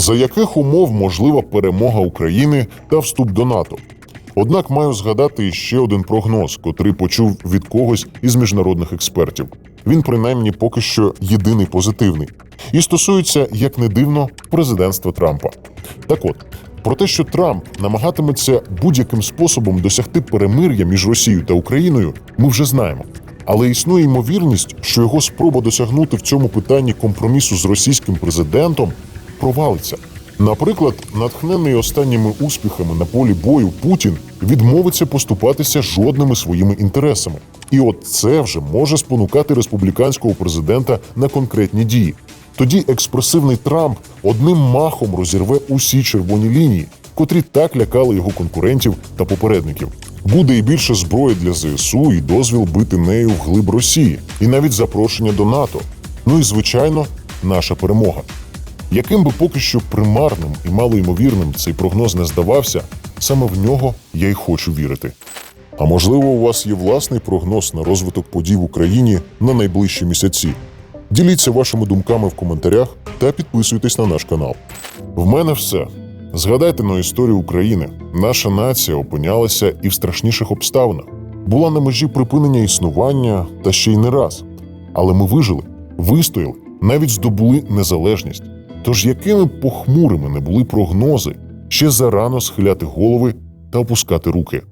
За яких умов можлива перемога України та вступ до НАТО? Однак маю згадати ще один прогноз, котрий почув від когось із міжнародних експертів. Він принаймні поки що єдиний позитивний і стосується, як не дивно, президентства Трампа. Так от, про те, що Трамп намагатиметься будь-яким способом досягти перемир'я між Росією та Україною, ми вже знаємо. Але існує ймовірність, що його спроба досягнути в цьому питанні компромісу з російським президентом провалиться. Наприклад, натхнений останніми успіхами на полі бою Путін відмовиться поступатися жодними своїми інтересами. І от це вже може спонукати республіканського президента на конкретні дії. Тоді експресивний Трамп одним махом розірве усі червоні лінії, котрі так лякали його конкурентів та попередників. Буде і більше зброї для ЗСУ, і дозвіл бити нею вглиб Росії, і навіть запрошення до НАТО. Ну і звичайно, наша перемога. Яким би поки що примарним і малоймовірним цей прогноз не здавався, саме в нього я й хочу вірити. А можливо, у вас є власний прогноз на розвиток подій в Україні на найближчі місяці. Діліться вашими думками в коментарях та підписуйтесь на наш канал. В мене все. Згадайте на історію України. Наша нація опинялася і в страшніших обставинах, була на межі припинення існування та ще й не раз. Але ми вижили, вистояли, навіть здобули незалежність. Тож якими б похмурими не були прогнози, ще зарано схиляти голови та опускати руки.